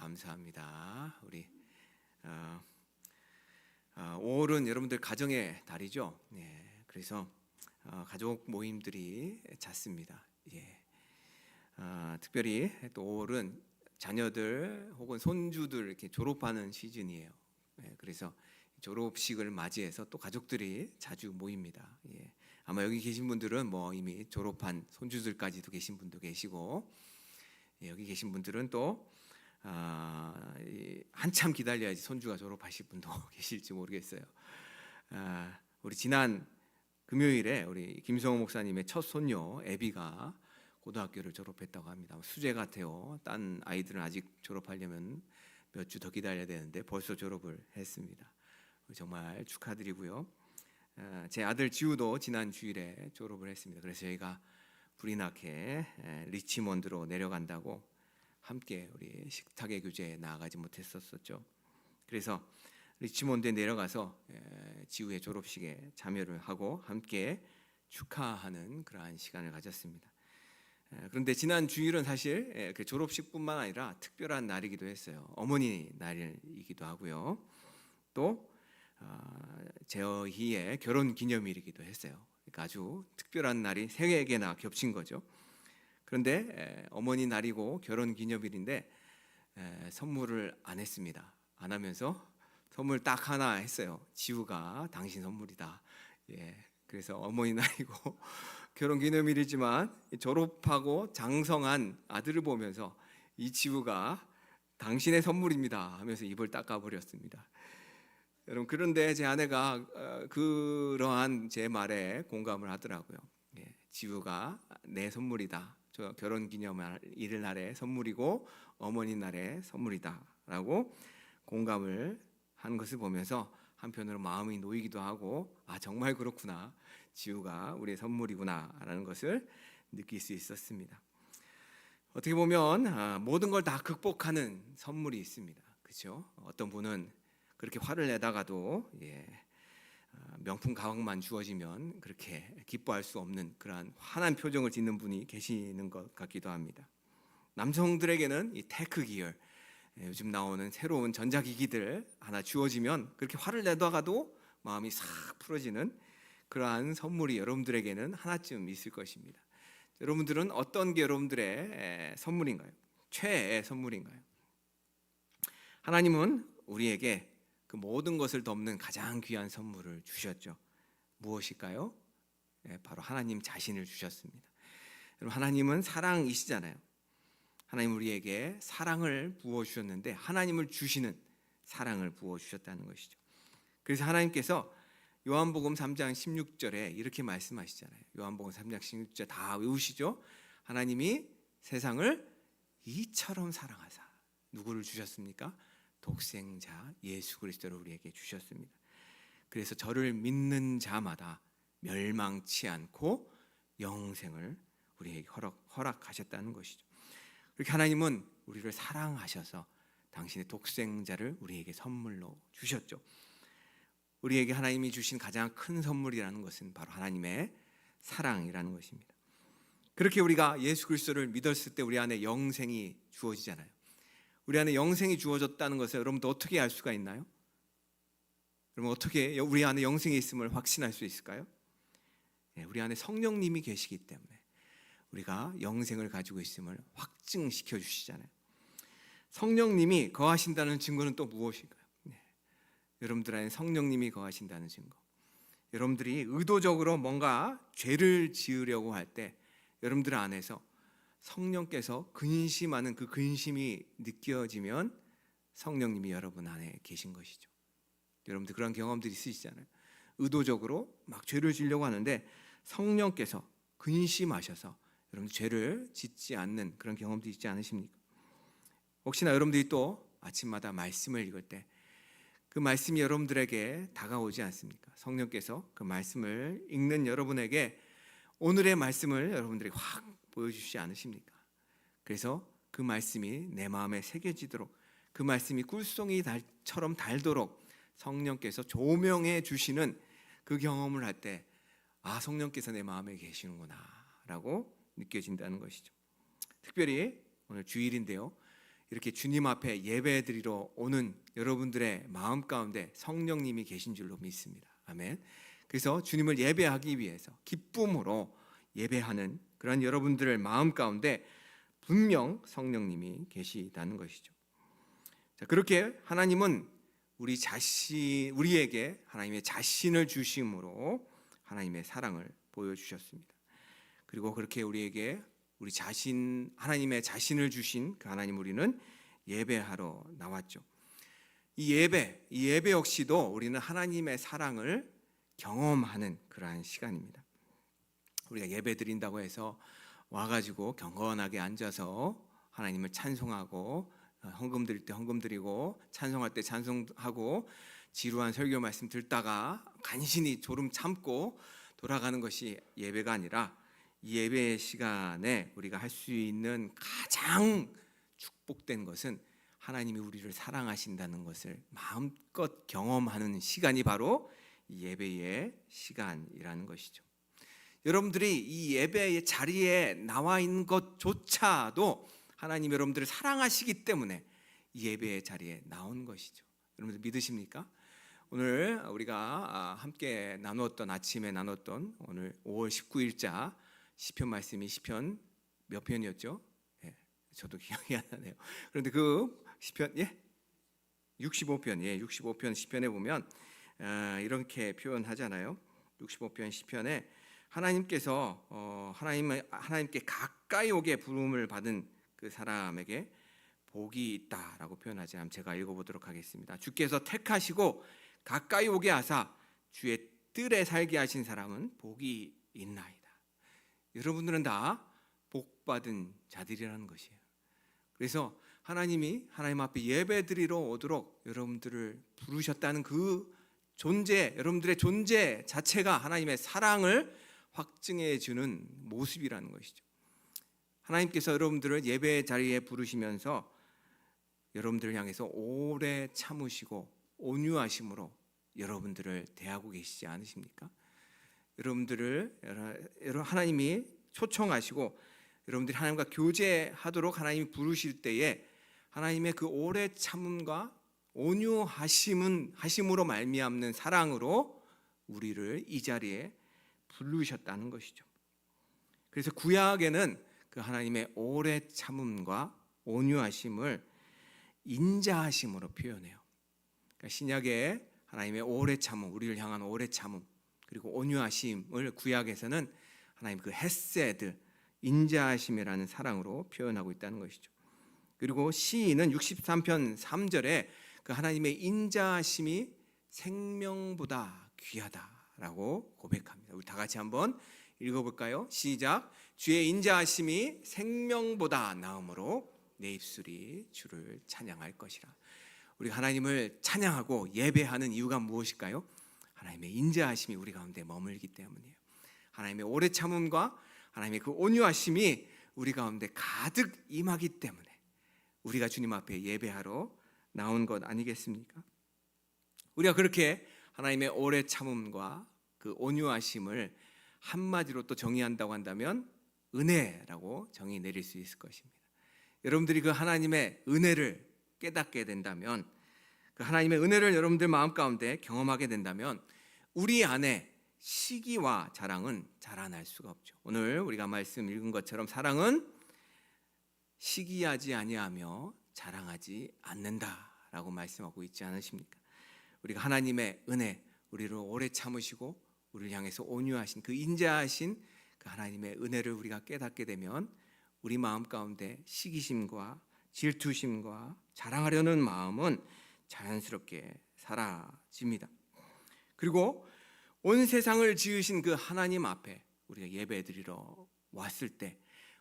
감사합니다. 우리 어, 어, 5월은 여러분들 가정의 달이죠. 예, 그래서 어, 가족 모임들이 잦습니다. 예, 어, 특별히 또 5월은 자녀들 혹은 손주들 이렇게 졸업하는 시즌이에요. 예, 그래서 졸업식을 맞이해서 또 가족들이 자주 모입니다. 예, 아마 여기 계신 분들은 뭐 이미 졸업한 손주들까지도 계신 분도 계시고 예, 여기 계신 분들은 또 아, 이, 한참 기다려야지 손주가 졸업하실 분도 계실지 모르겠어요. 아, 우리 지난 금요일에 우리 김성호 목사님의 첫 손녀 애비가 고등학교를 졸업했다고 합니다. 수제 같아요. 딴 아이들은 아직 졸업하려면 몇 주 더 기다려야 되는데 벌써 졸업을 했습니다. 정말 축하드리고요. 아, 제 아들 지우도 지난 주일에 졸업을 했습니다. 그래서 저희가 불이 나게 에, 리치몬드로 내려간다고 함께 우리 식탁의 교제에 나아가지 못했었었죠. 그래서 리치몬드에 내려가서 에, 지우의 졸업식에 참여를 하고 함께 축하하는 그러한 시간을 가졌습니다. 에, 그런데 지난 주일은 사실 에, 그 졸업식뿐만 아니라 특별한 날이기도 했어요. 어머니 날이기도 하고요. 또 어, 제어희의 결혼 기념일이기도 했어요. 그러니까 아주 특별한 날이 세 개나 겹친 거죠. 그런데 에, 어머니 날이고 결혼 기념일인데 에, 선물을 안 했습니다. 안 하면서 선물 딱 하나 했어요. 지우가 당신 선물이다. 예. 그래서 어머니 날이고 결혼 기념일이지만 졸업하고 장성한 아들을 보면서 이 지우가 당신의 선물입니다 하면서 입을 닦아 버렸습니다. 여러분 그런데 제 아내가 어, 그러한 제 말에 공감을 하더라고요. 예, 지우가 내 선물이다. 저 결혼 기념일 날의 선물이고 어머니 날의 선물이다라고 공감을 한 것을 보면서 한편으로 마음이 놓이기도 하고 아 정말 그렇구나 지우가 우리의 선물이구나라는 것을 느낄 수 있었습니다. 어떻게 보면 아, 모든 걸 다 극복하는 선물이 있습니다. 그렇죠? 어떤 분은 그렇게 화를 내다가도 예, 아, 명품 가방만 주어지면 그렇게 기뻐할 수 없는 그러한 환한 표정을 짓는 분이 계시는 것 같기도 합니다. 남성들에게는 이 테크 기열 예, 요즘 나오는 새로운 전자기기들 하나 주어지면 그렇게 화를 내다가도 마음이 싹 풀어지는 그러한 선물이 여러분들에게는 하나쯤 있을 것입니다. 여러분들은 어떤 게 여러분들의 에, 선물인가요? 최애의 선물인가요? 하나님은 우리에게 그 모든 것을 덮는 가장 귀한 선물을 주셨죠. 무엇일까요? 예, 바로 하나님 자신을 주셨습니다. 여러분 하나님은 사랑이시잖아요. 하나님 우리에게 사랑을 부어 주셨는데 하나님을 주시는 사랑을 부어 주셨다는 것이죠. 그래서 하나님께서 요한복음 3장 16절에 이렇게 말씀하시잖아요. 요한복음 3장 16절 다 외우시죠? 하나님이 세상을 이처럼 사랑하사 누구를 주셨습니까? 독생자 예수 그리스도를 우리에게 주셨습니다. 그래서 저를 믿는 자마다 멸망치 않고 영생을 우리에게 허락, 허락 하셨다는 것이죠. 그렇게 하나님은 우리를 사랑하셔서 당신의 독생자를 우리에게 선물로 주셨죠. 우리에게 하나님이 주신 가장 큰 선물이라는 것은 바로 하나님의 사랑이라는 것입니다. 그렇게 우리가 예수 그리스도를 믿었을 때 우리 안에 영생이 주어지잖아요. 우리 안에 영생이 주어졌다는 것을 여러분도 어떻게 알 수가 있나요? 여러분 어떻게 우리 안에 영생이 있음을 확신할 수 있을까요? 네, 우리 안에 성령님이 계시기 때문에 우리가 영생을 가지고 있음을 확증시켜 주시잖아요. 성령님이 거하신다는 증거는 또 무엇일까요? 네, 여러분들 안에 성령님이 거하신다는 증거. 여러분들이 의도적으로 뭔가 죄를 지으려고 할 때 여러분들 안에서 성령께서 근심하는 그 근심이 느껴지면 성령님이 여러분 안에 계신 것이죠. 여러분들 그런 경험들이 있으시잖아요. 의도적으로 막 죄를 지려고 하는데 성령께서 근심하셔서 여러분 죄를 짓지 않는 그런 경험도 있지 않으십니까? 혹시나 여러분들이 또 아침마다 말씀을 읽을 때 그 말씀이 여러분들에게 다가오지 않습니까? 성령께서 그 말씀을 읽는 여러분에게 오늘의 말씀을 여러분들이 확 보여주시지 않으십니까? 그래서 그 말씀이 내 마음에 새겨지도록 그 말씀이 꿀송이 달처럼 달도록 성령께서 조명해 주시는 그 경험을 할 때 아 성령께서 내 마음에 계시는구나 라고 느껴진다는 것이죠. 특별히 오늘 주일인데요. 이렇게 주님 앞에 예배 드리러 오는 여러분들의 마음 가운데 성령님이 계신 줄로 믿습니다. 아멘. 그래서 주님을 예배하기 위해서 기쁨으로 예배하는 그런 여러분들의 마음 가운데 분명 성령님이 계시다는 것이죠. 자, 그렇게 하나님은 우리 자신 우리에게 하나님의 자신을 주심으로 하나님의 사랑을 보여 주셨습니다. 그리고 그렇게 우리에게 우리 자신 하나님의 자신을 주신 그 하나님 우리는 예배하러 나왔죠. 이 예배, 이 예배 역시도 우리는 하나님의 사랑을 경험하는 그러한 시간입니다. 우리가 예배 드린다고 해서 와가지고 경건하게 앉아서 하나님을 찬송하고 어, 헌금 드릴 때 헌금 드리고 찬송할 때 찬송하고 지루한 설교 말씀 듣다가 간신히 졸음 참고 돌아가는 것이 예배가 아니라 이 예배 시간에 우리가 할 수 있는 가장 축복된 것은 하나님이 우리를 사랑하신다는 것을 마음껏 경험하는 시간이 바로 이 예배의 시간이라는 것이죠. 여러분들이 이 예배의 자리에 나와 있는 것조차도 하나님 여러분들을 사랑하시기 때문에 이 예배의 자리에 나온 것이죠. 여러분들 믿으십니까? 오늘 우리가 아, 함께 나누었던 아침에 나눴던 오늘 5월 19일자 시편 말씀이 시편 몇 편이었죠? 예, 저도 기억이 안 나네요. 그런데 그 시편 예? 65편 예, 65편 시편에 보면 아, 이렇게 표현하잖아요. 65편 시편에 하나님께서 어, 하나님 하나님께 가까이 오게 부름을 받은 그 사람에게 복이 있다라고 표현하지 않 제가 읽어보도록 하겠습니다. 주께서 택하시고 가까이 오게 하사 주의 뜰에 살게 하신 사람은 복이 있나이다. 여러분들은 다 복받은 자들이라는 것이에요. 그래서 하나님이 하나님 앞에 예배드리러 오도록 여러분들을 부르셨다는 그 존재, 여러분들의 존재 자체가 하나님의 사랑을 확증해 주는 모습이라는 것이죠. 하나님께서 여러분들을 예배 자리에 부르시면서 여러분들을 향해서 오래 참으시고 온유하심으로 여러분들을 대하고 계시지 않으십니까? 여러분들을 하나님이 초청하시고 여러분들이 하나님과 교제하도록 하나님이 부르실 때에 하나님의 그 오래 참음과 온유하심은 하심으로 말미암는 사랑으로 우리를 이 자리에 부르셨다는 것이죠. 그래서 구약에는 그 하나님의 오래 참음과 온유하심을 인자하심으로 표현해요. 그러니까 신약에 하나님의 오래 참음, 우리를 향한 오래 참음, 그리고 온유하심을 구약에서는 하나님 그 헤세드, 인자하심이라는 사랑으로 표현하고 있다는 것이죠. 그리고 시인은 63편 3절에 그 하나님의 인자하심이 생명보다 귀하다 라고 고백합니다. 우리 다 같이 한번 읽어볼까요? 시작. 주의 인자하심이 생명보다 나음으로 내 입술이 주를 찬양할 것이라. 우리 하나님을 찬양하고 예배하는 이유가 무엇일까요? 하나님의 인자하심이 우리 가운데 머물기 때문이에요. 하나님의 오래 참음과 하나님의 그 온유하심이 우리 가운데 가득 임하기 때문에 우리가 주님 앞에 예배하러 나온 것 아니겠습니까? 우리가 그렇게 하나님의 오래 참음과 그 온유하심을 한마디로 또 정의한다고 한다면 은혜라고 정의 내릴 수 있을 것입니다. 여러분들이 그 하나님의 은혜를 깨닫게 된다면 그 하나님의 은혜를 여러분들 마음 가운데 경험하게 된다면 우리 안에 시기와 자랑은 자라날 수가 없죠. 오늘 우리가 말씀 읽은 것처럼 사랑은 시기하지 아니하며 자랑하지 않는다라고 말씀하고 있지 않으십니까? 우리가 하나님의 은혜, 우리를 오래 참으시고 우리를 향해서 온유하신 그 인자하신 그 하나님의 은혜를 우리가 깨닫게 되면 우리 마음 가운데 시기심과 질투심과 자랑하려는 마음은 자연스럽게 사라집니다. 그리고 온 세상을 지으신 그 하나님 앞에 우리가 예배드리러 왔을 때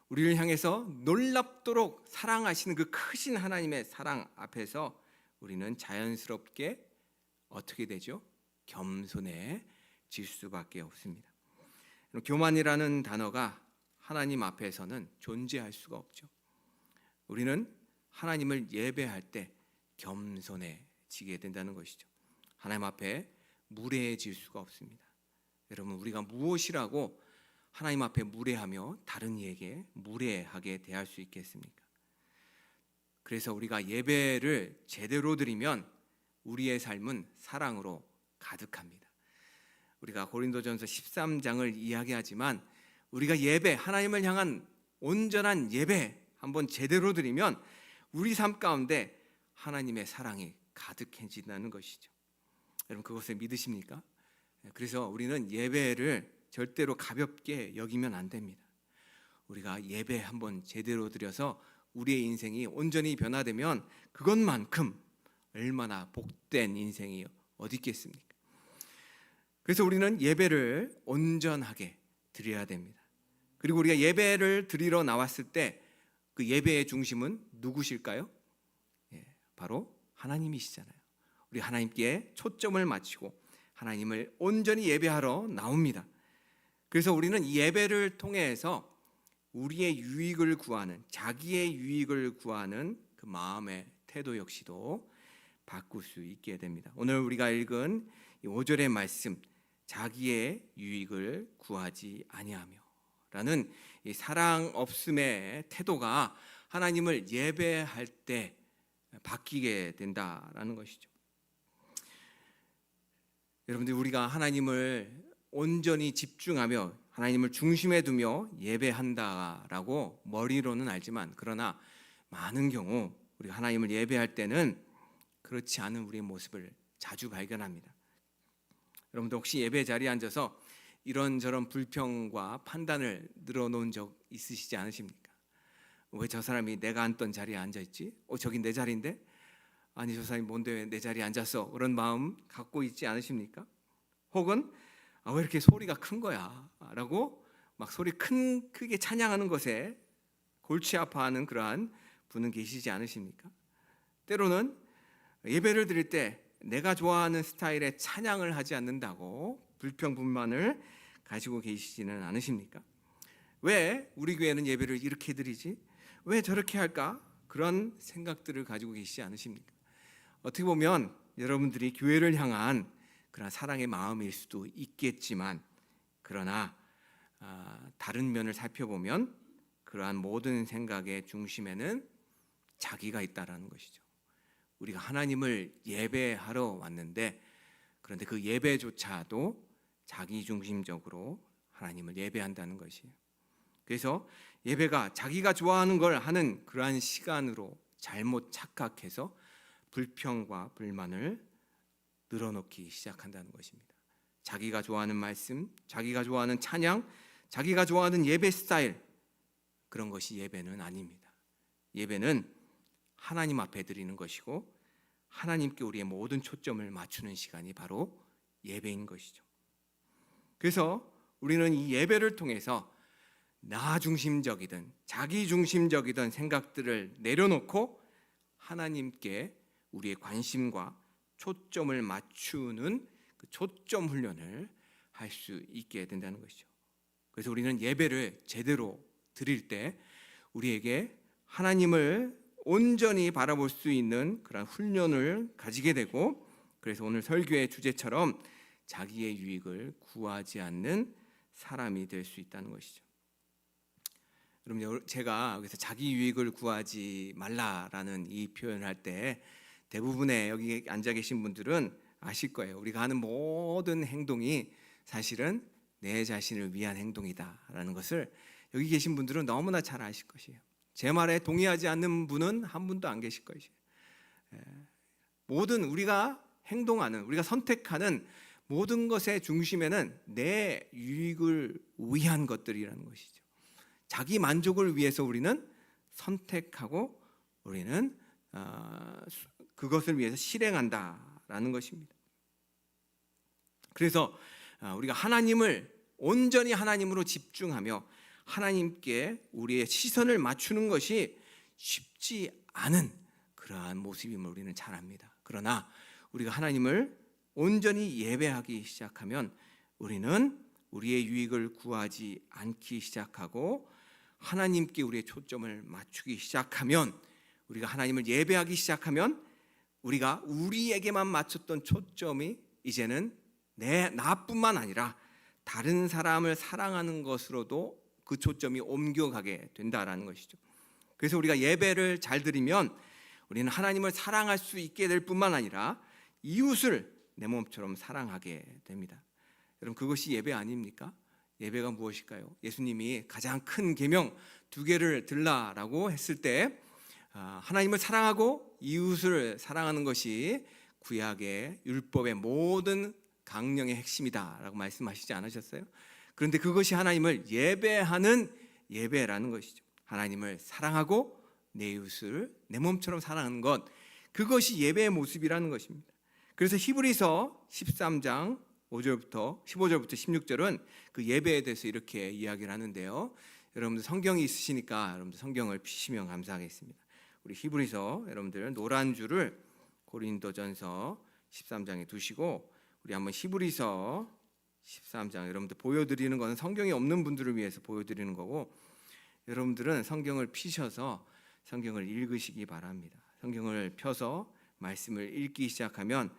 우리를 향해서 놀랍도록 사랑하시는 그 크신 하나님의 사랑 앞에서 우리는 자연스럽게 어떻게 되죠? 겸손해 질 수밖에 없습니다. 교만이라는 단어가 하나님 앞에서는 존재할 수가 없죠. 우리는 하나님을 예배할 때 겸손해지게 된다는 것이죠. 하나님 앞에 무례해질 수가 없습니다. 여러분 우리가 무엇이라고 하나님 앞에 무례하며 다른 이에게 무례하게 대할 수 있겠습니까? 그래서 우리가 예배를 제대로 드리면 우리의 삶은 사랑으로 가득합니다. 우리가 고린도전서 13장을 이야기하지만 우리가 예배 하나님을 향한 온전한 예배 한번 제대로 드리면 우리 삶 가운데 하나님의 사랑이 가득해진다는 것이죠. 여러분 그것을 믿으십니까? 그래서 우리는 예배를 절대로 가볍게 여기면 안 됩니다. 우리가 예배 한번 제대로 드려서 우리의 인생이 온전히 변화되면 그것만큼 얼마나 복된 인생이 어디 있겠습니까? 그래서 우리는 예배를 온전하게 드려야 됩니다. 그리고 우리가 예배를 드리러 나왔을 때 그 예배의 중심은 누구실까요? 예, 바로 하나님이시잖아요. 우리 하나님께 초점을 맞추고 하나님을 온전히 예배하러 나옵니다. 그래서 우리는 이 예배를 통해서 우리의 유익을 구하는 자기의 유익을 구하는 그 마음의 태도 역시도 바꿀 수 있게 됩니다. 오늘 우리가 읽은 이 5절의 말씀 자기의 유익을 구하지 아니하며 라는 이 사랑 없음의 태도가 하나님을 예배할 때 바뀌게 된다라는 것이죠. 여러분들 우리가 하나님을 온전히 집중하며 하나님을 중심에 두며 예배한다라고 머리로는 알지만 그러나 많은 경우 우리 하나님을 예배할 때는 그렇지 않은 우리의 모습을 자주 발견합니다. 여러분들 혹시 예배 자리에 앉아서 이런저런 불평과 판단을 늘어놓은 적 있으시지 않으십니까? 왜 저 사람이 내가 앉던 자리에 앉아 있지? 어 저기 내 자리인데? 아니 저 사람이 뭔데 왜 내 자리에 앉았어? 그런 마음 갖고 있지 않으십니까? 혹은 아, 왜 이렇게 소리가 큰 거야? 라고 막 소리 큰 크게 찬양하는 것에 골치 아파하는 그러한 분은 계시지 않으십니까? 때로는 예배를 드릴 때 내가 좋아하는 스타일의 찬양을 하지 않는다고 불평 불만을 가지고 계시지는 않으십니까? 왜 우리 교회는 예배를 이렇게 드리지? 왜 저렇게 할까? 그런 생각들을 가지고 계시지 않으십니까? 어떻게 보면 여러분들이 교회를 향한 그런 사랑의 마음일 수도 있겠지만 그러나 아, 다른 면을 살펴보면 그러한 모든 생각의 중심에는 자기가 있다라는 것이죠. 우리가 하나님을 예배하러 왔는데 그런데 그 예배조차도 자기 중심적으로 하나님을 예배한다는 것이에요. 그래서 예배가 자기가 좋아하는 걸 하는 그러한 시간으로 잘못 착각해서 불평과 불만을 늘어놓기 시작한다는 것입니다. 자기가 좋아하는 말씀, 자기가 좋아하는 찬양, 자기가 좋아하는 예배 스타일 그런 것이 예배는 아닙니다. 예배는 하나님 앞에 드리는 것이고 하나님께 우리의 모든 초점을 맞추는 시간이 바로 예배인 것이죠. 그래서 우리는 이 예배를 통해서 나 중심적이든 자기 중심적이든 생각들을 내려놓고 하나님께 우리의 관심과 초점을 맞추는 그 초점 훈련을 할 수 있게 된다는 것이죠. 그래서 우리는 예배를 제대로 드릴 때 우리에게 하나님을 온전히 바라볼 수 있는 그런 훈련을 가지게 되고 그래서 오늘 설교의 주제처럼 자기의 유익을 구하지 않는 사람이 될 수 있다는 것이죠. 여러분 제가 여기서 자기 유익을 구하지 말라라는 이 표현을 할 때 대부분의 여기 앉아 계신 분들은 아실 거예요. 우리가 하는 모든 행동이 사실은 내 자신을 위한 행동이다라는 것을 여기 계신 분들은 너무나 잘 아실 것이에요. 제 말에 동의하지 않는 분은 한 분도 안 계실 것이에요. 예. 모든 우리가 행동하는 우리가 선택하는 모든 것의 중심에는 내 유익을 위한 것들이라는 것이죠. 자기 만족을 위해서 우리는 선택하고 우리는 어, 그것을 위해서 실행한다라는 것입니다. 그래서 어, 우리가 하나님을 온전히 하나님으로 집중하며 하나님께 우리의 시선을 맞추는 것이 쉽지 않은 그러한 모습임을 우리는 잘 압니다. 그러나 우리가 하나님을 온전히 예배하기 시작하면 우리는 우리의 유익을 구하지 않기 시작하고 하나님께 우리의 초점을 맞추기 시작하면 우리가 하나님을 예배하기 시작하면 우리가 우리에게만 맞췄던 초점이 이제는 내 나뿐만 아니라 다른 사람을 사랑하는 것으로도 그 초점이 옮겨가게 된다라는 것이죠. 그래서 우리가 예배를 잘 드리면 우리는 하나님을 사랑할 수 있게 될 뿐만 아니라 이웃을 내 몸처럼 사랑하게 됩니다. 여러분 그것이 예배 아닙니까? 예배가 무엇일까요? 예수님이 가장 큰 계명 두 개를 들라라고 했을 때 아, 하나님을 사랑하고 이웃을 사랑하는 것이 구약의 율법의 모든 강령의 핵심이다라고 말씀하시지 않으셨어요? 그런데 그것이 하나님을 예배하는 예배라는 것이죠. 하나님을 사랑하고 내 이웃을 내 몸처럼 사랑하는 것 그것이 예배의 모습이라는 것입니다. 그래서 히브리서 13장 5절부터 15절부터 16절은 그 예배에 대해서 이렇게 이야기를 하는데요. 여러분들 성경이 있으시니까 여러분들 성경을 피시면 감사하겠습니다. 우리 히브리서 여러분들 노란 줄을 고린도전서 13장에 두시고 우리 한번 히브리서 13장 여러분들 보여드리는 것은 성경이 없는 분들을 위해서 보여드리는 거고 여러분들은 성경을 피셔서 성경을 읽으시기 바랍니다. 성경을 펴서 말씀을 읽기 시작하면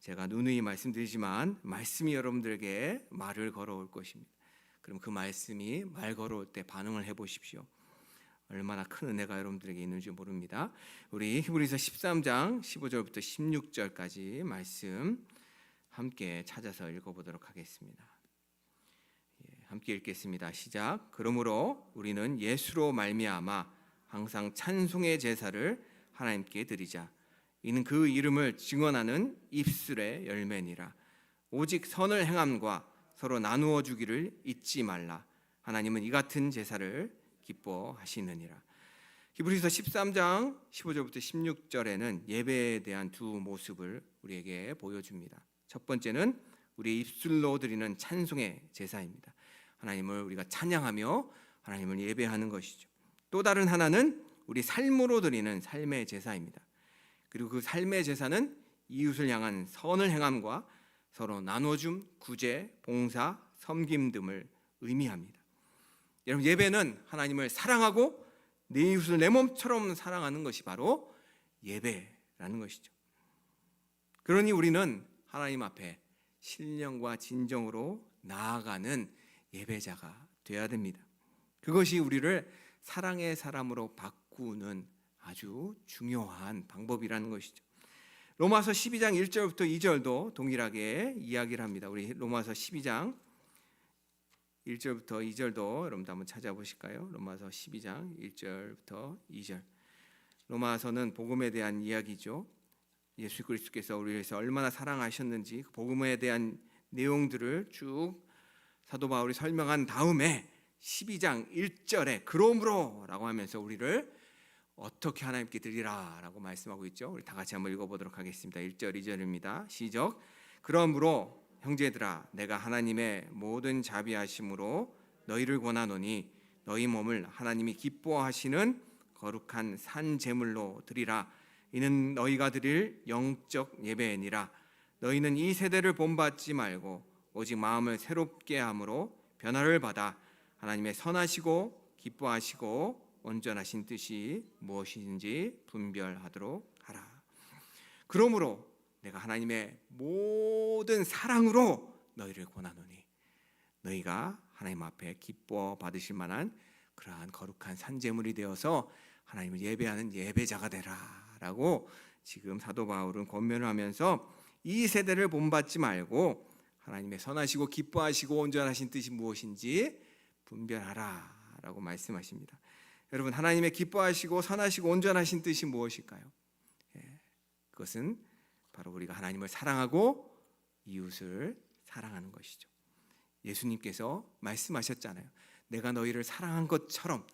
제가 누누이 말씀드리지만 말씀이 여러분들에게 말을 걸어올 것입니다. 그럼 그 말씀이 말 걸어올 때 반응을 해 보십시오. 얼마나 큰 은혜가 여러분들에게 있는지 모릅니다. 우리 히브리서 13장 15절부터 16절까지 말씀 함께 찾아서 읽어보도록 하겠습니다. 예, 함께 읽겠습니다. 시작. 그러므로 우리는 예수로 말미암아 항상 찬송의 제사를 하나님께 드리자. 이는 그 이름을 증언하는 입술의 열매니라. 오직 선을 행함과 서로 나누어 주기를 잊지 말라. 하나님은 이 같은 제사를 기뻐하시느니라. 히브리서 13장 15절부터 16절에는 예배에 대한 두 모습을 우리에게 보여줍니다. 첫 번째는 우리 입술로 드리는 찬송의 제사입니다. 하나님을 우리가 찬양하며 하나님을 예배하는 것이죠. 또 다른 하나는 우리 삶으로 드리는 삶의 제사입니다. 그리고 그 삶의 제사는 이웃을 향한 선을 행함과 서로 나눠줌, 구제, 봉사, 섬김 등을 의미합니다. 여러분 예배는 하나님을 사랑하고 내 이웃을 내 몸처럼 사랑하는 것이 바로 예배라는 것이죠. 그러니 우리는 하나님 앞에 신령과 진정으로 나아가는 예배자가 되어야 됩니다. 그것이 우리를 사랑의 사람으로 바꾸는 아주 중요한 방법이라는 것이죠. 로마서 12장 1절부터 2절도 동일하게 이야기를 합니다. 우리 로마서 12장 1절부터 2절도 여러분도 한번 찾아보실까요? 로마서 12장 1절부터 2절. 로마서는 복음에 대한 이야기죠. 예수 그리스도께서 우리를 위해서 얼마나 사랑하셨는지 그 복음에 대한 내용들을 쭉 사도 바울이 설명한 다음에 12장 1절에 그러므로라고 하면서 우리를 어떻게 하나님께 드리라라고 말씀하고 있죠. 우리 다 같이 한번 읽어 보도록 하겠습니다. 1절 2절입니다. 시작. 그러므로 형제들아 내가 하나님의 모든 자비하심으로 너희를 권하노니 너희 몸을 하나님이 기뻐하시는 거룩한 산 제물로 드리라. 이는 너희가 드릴 영적 예배니라. 너희는 이 세대를 본받지 말고 오직 마음을 새롭게 함으로 변화를 받아 하나님의 선하시고 기뻐하시고 온전하신 뜻이 무엇인지 분별하도록 하라. 그러므로 내가 하나님의 모든 사랑으로 너희를 권하노니 너희가 하나님 앞에 기뻐 받으실 만한 그러한 거룩한 산제물이 되어서 하나님을 예배하는 예배자가 되라 라고 지금 사도 바울은 권면을 하면서 이 세대를 본받지 말고 하나님의 선하시고 기뻐하시고 온전하신 뜻이 무엇인지 분별하라 라고 말씀하십니다. 여러분 하나님의 기뻐하시고 선하시고 온전하신 뜻이 무엇일까요? 예, 그것은 바로 우리가 하나님을 사랑하고 이웃을 사랑하는 것이죠. 예수님께서 말씀하셨잖아요. 내가 너희를 사랑한 것처럼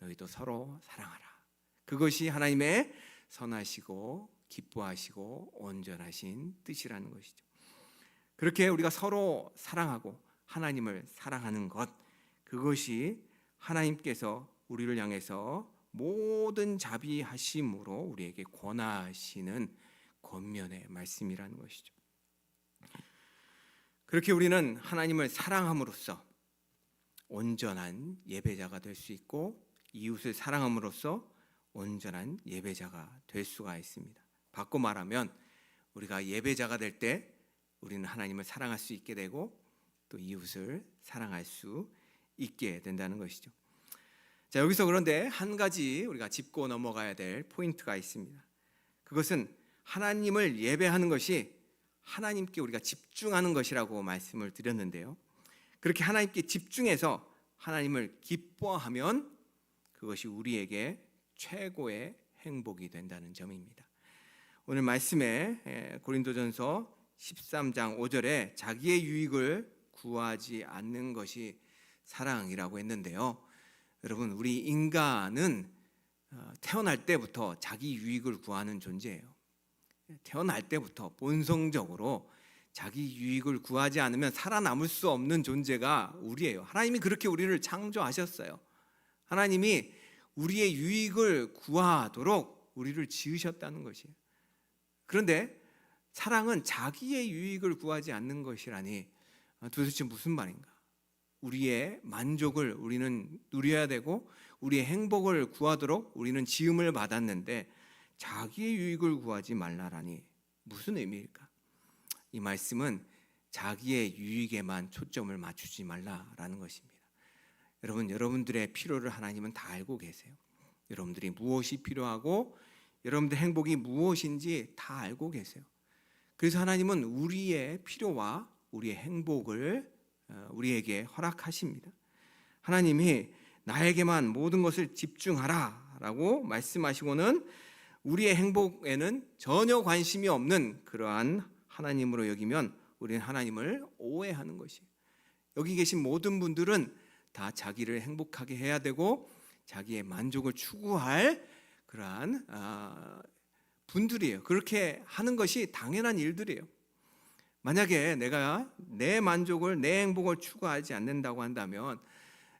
너희도 서로 사랑하라. 그것이 하나님의 선하시고 기뻐하시고 온전하신 뜻이라는 것이죠. 그렇게 우리가 서로 사랑하고 하나님을 사랑하는 것 그것이 하나님께서 우리를 향해서 모든 자비하심으로 우리에게 권하시는 권면의 말씀이라는 것이죠. 그렇게 우리는 하나님을 사랑함으로써 온전한 예배자가 될 수 있고 이웃을 사랑함으로써 온전한 예배자가 될 수가 있습니다. 바꿔 말하면 우리가 예배자가 될 때 우리는 하나님을 사랑할 수 있게 되고 또 이웃을 사랑할 수 있게 된다는 것이죠. 자, 여기서 그런데 한 가지 우리가 짚고 넘어가야 될 포인트가 있습니다. 그것은 하나님을 예배하는 것이 하나님께 우리가 집중하는 것이라고 말씀을 드렸는데요. 그렇게 하나님께 집중해서 하나님을 기뻐하면 그것이 우리에게 최고의 행복이 된다는 점입니다. 오늘 말씀에 에, 고린도전서 13장 5절에 자기의 유익을 구하지 않는 것이 사랑이라고 했는데요. 여러분 우리 인간은 어, 태어날 때부터 자기 유익을 구하는 존재예요. 태어날 때부터 본성적으로 자기 유익을 구하지 않으면 살아남을 수 없는 존재가 우리예요. 하나님이 그렇게 우리를 창조하셨어요. 하나님이 우리의 유익을 구하도록 우리를 지으셨다는 것이에요. 그런데 사랑은 자기의 유익을 구하지 않는 것이라니 아, 도대체 무슨 말인가? 우리의 만족을 우리는 누려야 되고 우리의 행복을 구하도록 우리는 지음을 받았는데 자기의 유익을 구하지 말라라니 무슨 의미일까? 이 말씀은 자기의 유익에만 초점을 맞추지 말라라는 것입니다. 여러분, 여러분들의 필요를 하나님은 다 알고 계세요. 여러분들이 무엇이 필요하고 여러분들 행복이 무엇인지 다 알고 계세요. 그래서 하나님은 우리의 필요와 우리의 행복을 어, 우리에게 허락하십니다. 하나님이 나에게만 모든 것을 집중하라라고 말씀하시고는 우리의 행복에는 전혀 관심이 없는 그러한 하나님으로 여기면 우리는 하나님을 오해하는 것이에요. 여기 계신 모든 분들은 다 자기를 행복하게 해야 되고 자기의 만족을 추구할 그러한 아, 분들이에요. 그렇게 하는 것이 당연한 일들이에요. 만약에 내가 내 만족을 내 행복을 추구하지 않는다고 한다면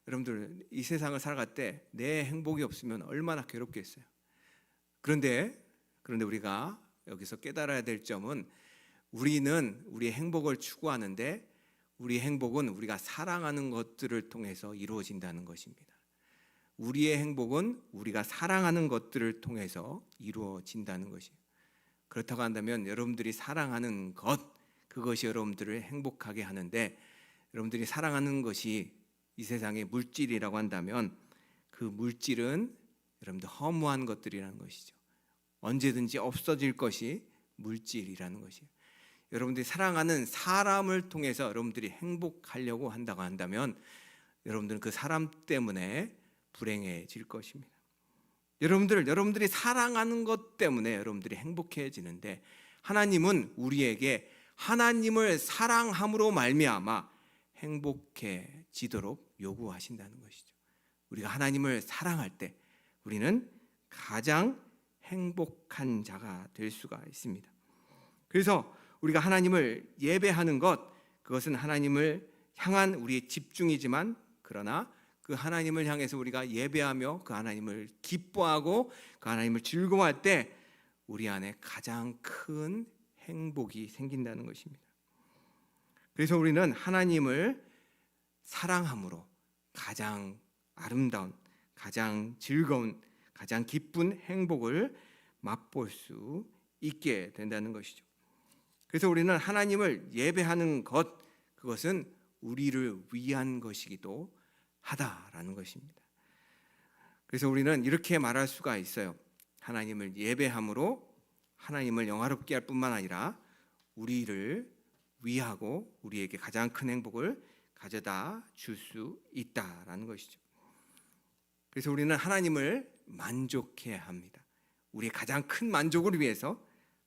여러분들 이 세상을 살아갈 때 내 행복이 없으면 얼마나 괴롭겠어요. 그런데 그런데 우리가 여기서 깨달아야 될 점은 우리는 우리의 행복을 추구하는데 우리의 행복은 우리가 사랑하는 것들을 통해서 이루어진다는 것입니다. 우리의 행복은 우리가 사랑하는 것들을 통해서 이루어진다는 것이에요. 그렇다고 한다면 여러분들이 사랑하는 것 그것이 여러분들을 행복하게 하는데 여러분들이 사랑하는 것이 이 세상의 물질이라고 한다면 그 물질은 여러분들 허무한 것들이라는 것이죠. 언제든지 없어질 것이 물질이라는 것이에요. 여러분들이 사랑하는 사람을 통해서 여러분들이 행복하려고 한다고 한다면 여러분들은 그 사람 때문에 불행해질 것입니다. 여러분들 여러분들이 사랑하는 것 때문에 여러분들이 행복해지는데 하나님은 우리에게 하나님을 사랑함으로 말미암아 행복해지도록 요구하신다는 것이죠. 우리가 하나님을 사랑할 때 우리는 가장 행복한 자가 될 수가 있습니다. 그래서 우리가 하나님을 예배하는 것 그것은 하나님을 향한 우리의 집중이지만 그러나 그 하나님을 향해서 우리가 예배하며 그 하나님을 기뻐하고 그 하나님을 즐거워할 때 우리 안에 가장 큰 행복이 생긴다는 것입니다. 그래서 우리는 하나님을 사랑함으로 가장 아름다운, 가장 즐거운, 가장 기쁜 행복을 맛볼 수 있게 된다는 것이죠. 그래서 우리는 하나님을 예배하는 것 그것은 우리를 위한 것이기도 하다라는 것입니다. 그래서 우리는 이렇게 말할 수가 있어요. 하나님을 예배함으로 하나님을 영화롭게 할 뿐만 아니라 우리를 위하고 우리에게 가장 큰 행복을 가져다 줄 수 있다라는 것이죠. 그래서 우리는 하나님을 만족해야 합니다. 우리의 가장 큰 만족을 위해서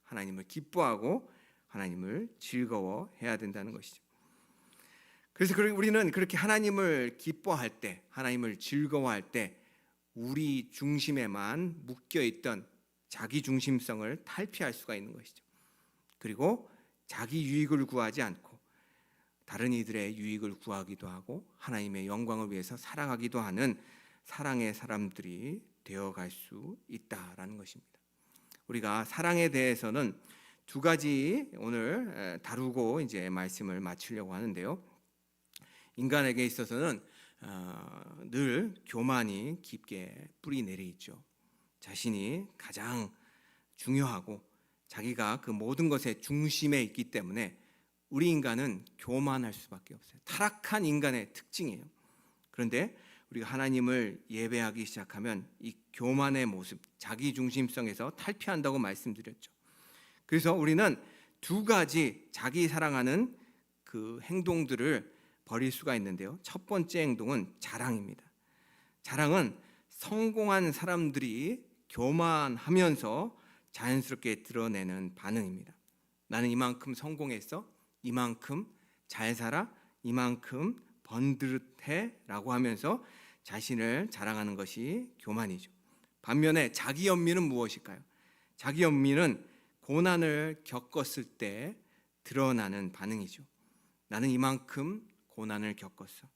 하나님을 기뻐하고 하나님을 즐거워해야 된다는 것이죠. 그래서 우리는 그렇게 하나님을 기뻐할 때, 하나님을 즐거워할 때 우리 중심에만 묶여 있던 자기 중심성을 탈피할 수가 있는 것이죠. 그리고 자기 유익을 구하지 않고 다른 이들의 유익을 구하기도 하고 하나님의 영광을 위해서 살아가기도 하는 사랑의 사람들이 되어갈 수 있다라는 것입니다. 우리가 사랑에 대해서는 두 가지 오늘 다루고 이제 말씀을 마치려고 하는데요. 인간에게 있어서는 어, 늘 교만이 깊게 뿌리 내려 있죠. 자신이 가장 중요하고 자기가 그 모든 것의 중심에 있기 때문에 우리 인간은 교만할 수밖에 없어요. 타락한 인간의 특징이에요. 그런데 우리가 하나님을 예배하기 시작하면 이 교만의 모습, 자기 중심성에서 탈피한다고 말씀드렸죠. 그래서 우리는 두 가지 자기 사랑하는 그 행동들을 버릴 수가 있는데요. 첫 번째 행동은 자랑입니다. 자랑은 성공한 사람들이 교만하면서 자연스럽게 드러내는 반응입니다. 나는 이만큼 성공했어, 이만큼 잘 살아, 이만큼 번듯해 라고 하면서 자신을 자랑하는 것이 교만이죠. 반면에 자기 연민은 무엇일까요? 자기 연민은 고난을 겪었을 때 드러나는 반응이죠. 나는 이만큼 고난을 겪었어.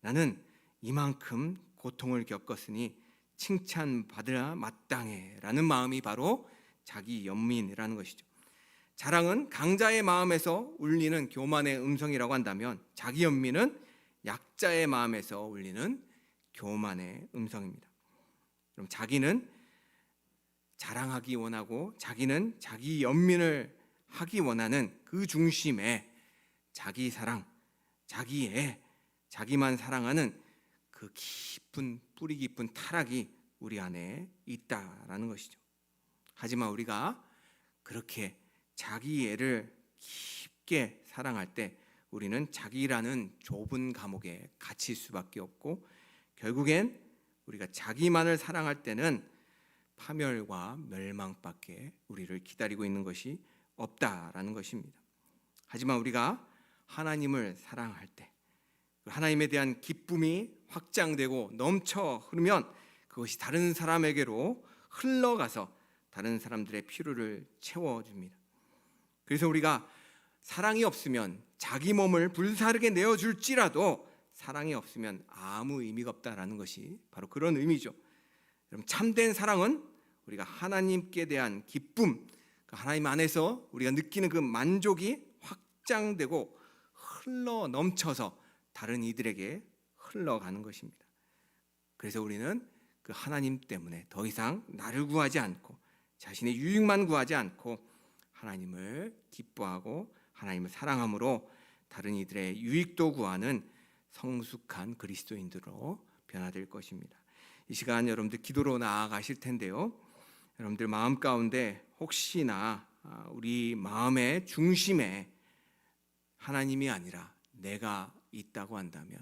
나는 이만큼 고통을 겪었으니 칭찬받으라 마땅해 라는 마음이 바로 자기 연민이라는 것이죠. 자랑은 강자의 마음에서 울리는 교만의 음성이라고 한다면 자기 연민은 약자의 마음에서 울리는 교만의 음성입니다. 그럼 자기는 자랑하기 원하고 자기는 자기 연민을 하기 원하는 그 중심에 자기 사랑, 자기의 자기만 사랑하는 그 깊은 뿌리 깊은 타락이 우리 안에 있다라는 것이죠. 하지만 우리가 그렇게 자기 애를 깊게 사랑할 때 우리는 자기라는 좁은 감옥에 갇힐 수밖에 없고 결국엔 우리가 자기만을 사랑할 때는 파멸과 멸망밖에 우리를 기다리고 있는 것이 없다라는 것입니다. 하지만 우리가 하나님을 사랑할 때 하나님에 대한 기쁨이 확장되고 넘쳐 흐르면 그것이 다른 사람에게로 흘러가서 다른 사람들의 필요를 채워줍니다. 그래서 우리가 사랑이 없으면 자기 몸을 불사르게 내어줄지라도 사랑이 없으면 아무 의미가 없다라는 것이 바로 그런 의미죠. 참된 사랑은 우리가 하나님께 대한 기쁨, 그 하나님 안에서 우리가 느끼는 그 만족이 확장되고 흘러 넘쳐서 다른 이들에게 흘러가는 것입니다. 그래서 우리는 그 하나님 때문에 더 이상 나를 구하지 않고 자신의 유익만 구하지 않고 하나님을 기뻐하고 하나님을 사랑함으로 다른 이들의 유익도 구하는 성숙한 그리스도인들로 변화될 것입니다. 이 시간 여러분들 기도로 나아가실 텐데요. 여러분들 마음 가운데 혹시나 아, 우리 마음의 중심에 하나님이 아니라 내가 있다고 한다면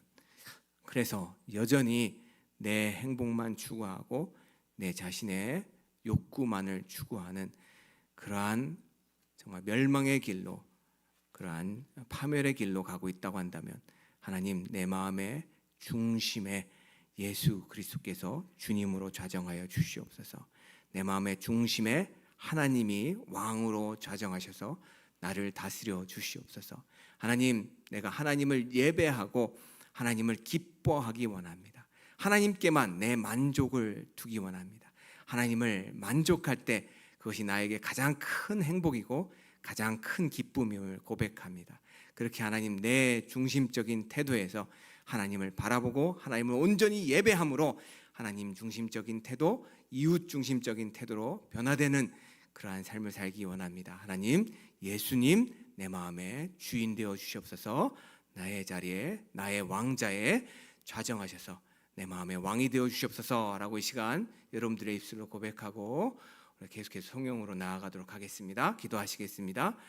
그래서 여전히 내 행복만 추구하고 내 자신의 욕구만을 추구하는 그러한 정말 멸망의 길로 그러한 파멸의 길로 가고 있다고 한다면 하나님 내 마음의 중심에 예수 그리스도께서 주님으로 좌정하여 주시옵소서. 내 마음의 중심에 하나님이 왕으로 좌정하셔서 나를 다스려 주시옵소서. 하나님, 내가 하나님을 예배하고 하나님을 기뻐하기 원합니다. 하나님께만 내 만족을 두기 원합니다. 하나님을 만족할 때 그것이 나에게 가장 큰 행복이고 가장 큰 기쁨임을 고백합니다. 그렇게 하나님 내 중심적인 태도에서 하나님을 바라보고 하나님을 온전히 예배함으로 하나님 중심적인 태도, 이웃 중심적인 태도로 변화되는 그러한 삶을 살기 원합니다. 하나님, 예수님 내 마음의 주인 되어 주시옵소서. 나의 자리에 나의 왕자에 좌정하셔서 내 마음의 왕이 되어 주시옵소서라고 이 시간 여러분들의 입술로 고백하고 계속해서 성령으로 나아가도록 하겠습니다. 기도하시겠습니다.